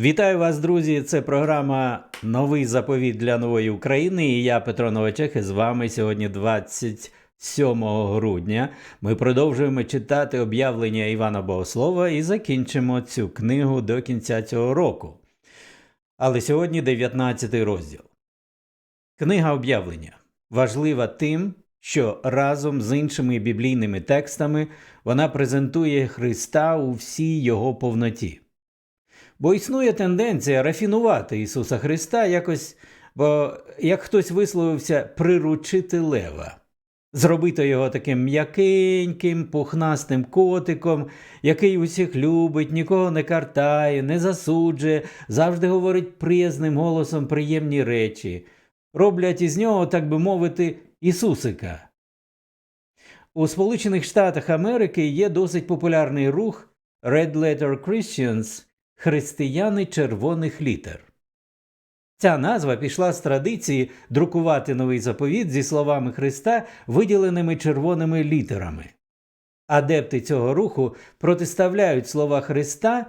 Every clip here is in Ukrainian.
Вітаю вас, друзі! Це програма Новий заповіт для нової України. І я, Петро Новачех, і з вами сьогодні 27 грудня. Ми продовжуємо читати об'явлення Івана Богослова і закінчимо цю книгу до кінця цього року. Але сьогодні 19 розділ. Книга об'явлення важлива тим, що разом з іншими біблійними текстами вона презентує Христа у всій його повноті. Бо існує тенденція рафінувати Ісуса Христа якось, бо, як хтось висловився, приручити лева, зробити його таким м'якеньким, пухнастим котиком, який усіх любить, нікого не картає, не засуджує, завжди говорить приязним голосом приємні речі, роблять із нього, так би мовити, Ісусика. У Сполучених Штатах Америки є досить популярний рух Red Letter Christians – християни червоних літер. Ця назва пішла з традиції друкувати новий заповіт зі словами Христа, виділеними червоними літерами. Адепти цього руху протиставляють слова Христа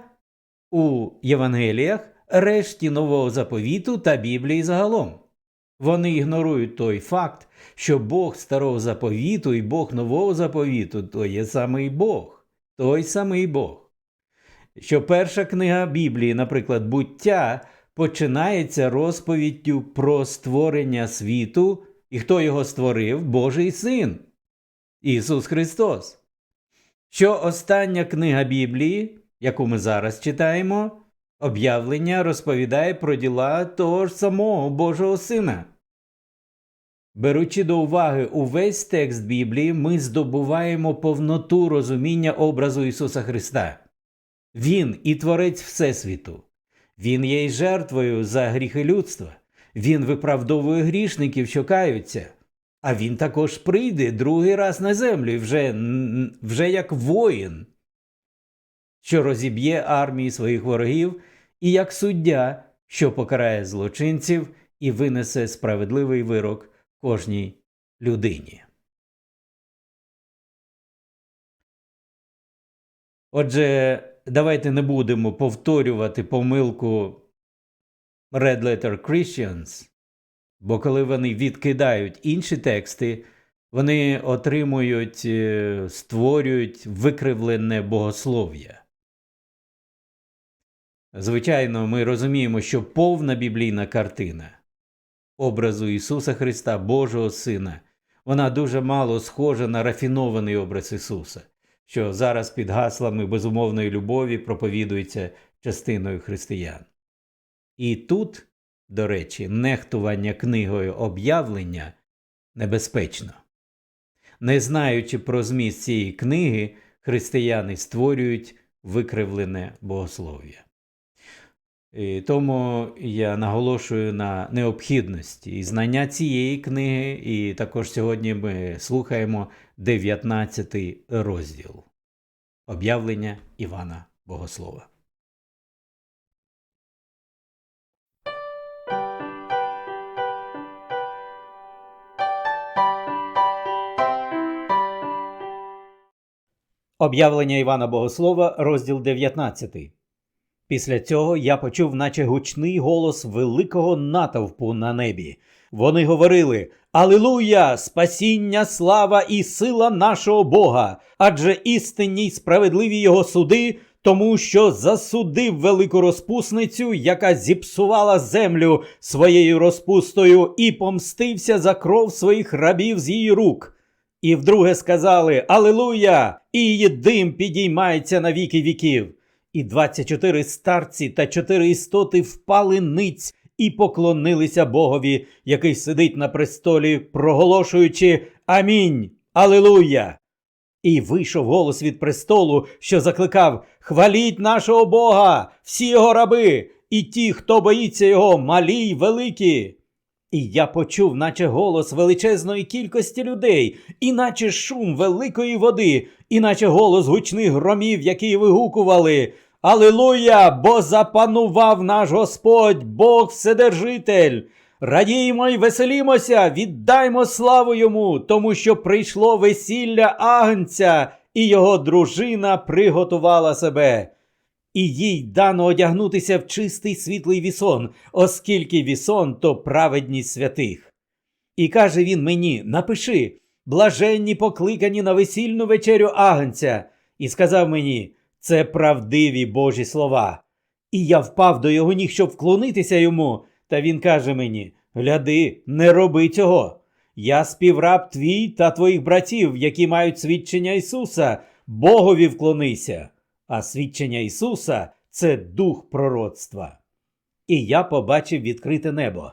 у Євангеліях, решті нового заповіту та Біблії загалом. Вони ігнорують той факт, що Бог старого заповіту і Бог нового заповіту то є самий Бог, той самий Бог. Що перша книга Біблії, наприклад, буття, починається розповіддю про створення світу і хто його створив Божий Син Ісус Христос. Що остання книга Біблії, яку ми зараз читаємо, об'явлення розповідає про діла того ж самого Божого Сина. Беручи до уваги увесь текст Біблії, ми здобуваємо повноту розуміння образу Ісуса Христа. Він і творець Всесвіту. Він є й жертвою за гріхи людства. Він виправдовує грішників, що каються. А він також прийде другий раз на землю, вже, вже як воїн, що розіб'є армії своїх ворогів, і як суддя, що покарає злочинців і винесе справедливий вирок кожній людині. Отже, давайте не будемо повторювати помилку Red Letter Christians, бо коли вони відкидають інші тексти, вони отримують, е, створюють викривлене богослов'я. Звичайно, ми розуміємо, що повна біблійна картина образу Ісуса Христа, Божого Сина, вона дуже мало схожа на рафінований образ Ісуса що зараз під гаслами безумовної любові проповідується частиною християн. І тут, до речі, нехтування книгою об'явлення небезпечно. Не знаючи про зміст цієї книги, християни створюють викривлене богослов'я. Тому я наголошую на необхідності і знання цієї книги, і також сьогодні ми слухаємо 19 розділ об'явлення Івана Богослова. Об'явлення Івана Богослова, розділ 19. Після цього я почув, наче гучний голос великого натовпу на небі. Вони говорили: Алилуя! Спасіння, слава і сила нашого Бога! Адже істинні й справедливі його суди, тому що засудив велику розпусницю, яка зіпсувала землю своєю розпустою, і помстився за кров своїх рабів з її рук. І вдруге сказали Алилуя! І її дим підіймається на віки віків. І двадцять чотири старці та чотири істоти впали ниць і поклонилися Богові, який сидить на престолі, проголошуючи Амінь. Алилуя! І вийшов голос від престолу, що закликав Хваліть нашого Бога, всі його раби, і ті, хто боїться його, малі й великі. І я почув, наче голос величезної кількості людей, і наче шум великої води, і наче голос гучних громів, які вигукували Алилуя! Бо запанував наш Господь, Бог Вседержитель. Радіємо й веселімося, віддаймо славу йому, тому що прийшло весілля Агнця, і його дружина приготувала себе. і їй дано одягнутися в чистий світлий вісон, оскільки вісон то праведність святих. І каже він мені: Напиши, блаженні покликані на весільну вечерю агнця, і сказав мені: це правдиві Божі слова. І я впав до його ніг, щоб вклонитися йому. Та він каже мені: Гляди, не роби цього. Я співраб твій та твоїх братів, які мають свідчення Ісуса, Богові вклонися. А свідчення Ісуса це дух пророцтва. І я побачив відкрите небо.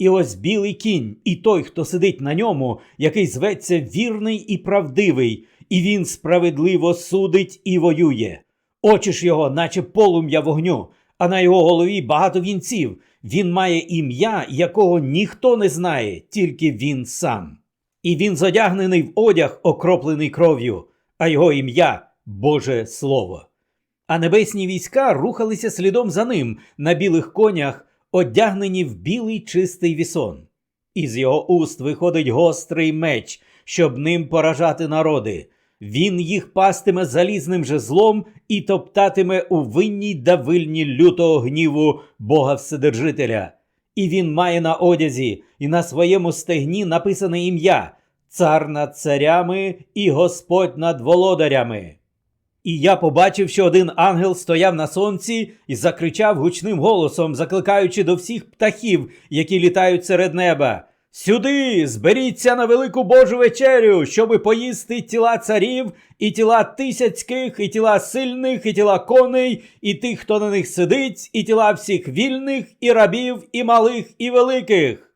І ось білий кінь, і той, хто сидить на ньому, який зветься вірний і правдивий, і він справедливо судить і воює. Очі ж його, наче полум'я вогню, а на його голові багато вінців. Він має ім'я, якого ніхто не знає, тільки він сам. І він зодягнений в одяг, окроплений кров'ю, а його ім'я Боже Слово. А небесні війська рухалися слідом за ним на білих конях, одягнені в білий чистий вісон. Із його уст виходить гострий меч, щоб ним поражати народи. Він їх пастиме залізним жезлом і топтатиме у винній давильні лютого гніву Бога Вседержителя. І він має на одязі і на своєму стегні написане ім'я Цар над царями і Господь над володарями. І я побачив, що один ангел стояв на сонці і закричав гучним голосом, закликаючи до всіх птахів, які літають серед неба. Сюди зберіться на велику Божу вечерю, щоби поїсти тіла царів, і тіла тисяцьких, і тіла сильних, і тіла коней, і тих, хто на них сидить, і тіла всіх вільних, і рабів, і малих, і великих.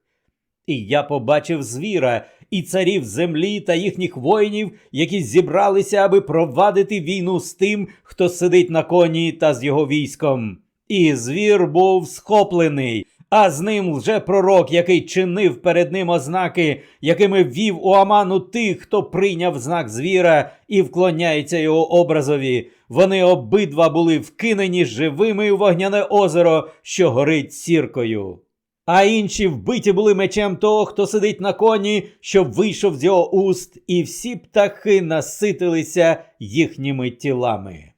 І я побачив звіра і царів землі та їхніх воїнів, які зібралися, аби провадити війну з тим, хто сидить на коні та з його військом. І звір був схоплений, а з ним лжепророк, який чинив перед ним ознаки, якими ввів у Аману тих, хто прийняв знак звіра і вклоняється його образові. Вони обидва були вкинені живими в вогняне озеро, що горить сіркою. А інші вбиті були мечем того, хто сидить на коні, що вийшов з його уст, і всі птахи наситилися їхніми тілами.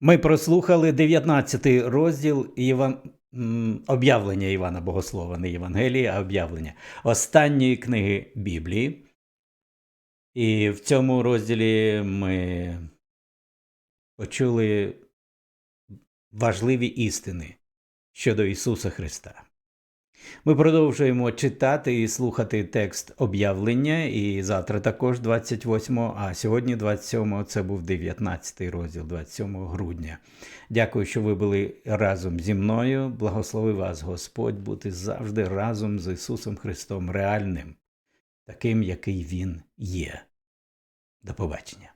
Ми прослухали 19 розділ Іван... об'явлення Івана Богослова, не Євангелія, а об'явлення останньої книги Біблії. І в цьому розділі ми почули важливі істини щодо Ісуса Христа. Ми продовжуємо читати і слухати текст об'явлення, і завтра також 28, а сьогодні 27, це був 19 розділ, 27 грудня. Дякую, що ви були разом зі мною. Благослови вас Господь бути завжди разом з Ісусом Христом реальним, таким, який Він є. До побачення.